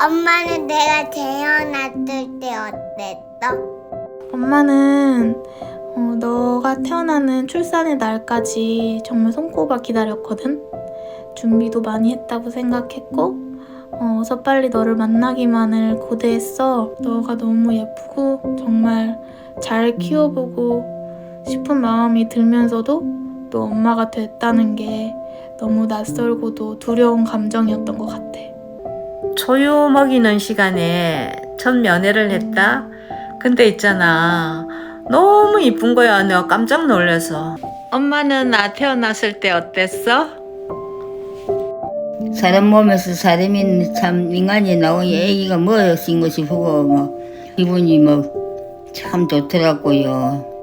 엄마는 내가 태어났을 때 어땠어? 엄마는 어, 너가 태어나는 출산의 날까지 정말 손꼽아 기다렸거든. 준비도 많이 했다고 생각했고, 어, 어서 빨리 너를 만나기만을 고대했어. 너가 너무 예쁘고 정말 잘 키워보고 싶은 마음이 들면서도 또 엄마가 됐다는 게 너무 낯설고도 두려운 감정이었던 것 같아. 초유 먹이는 시간에 첫 면회를 했다. 근데 있잖아. 너무 이쁜 거야. 내가 깜짝 놀라서. 엄마는 나 태어났을 때 어땠어? 사람 몸에서 사람이 참 인간이 나오니 애기가 뭐였인 것이 보고 막 기분이 뭐 참 좋더라고요.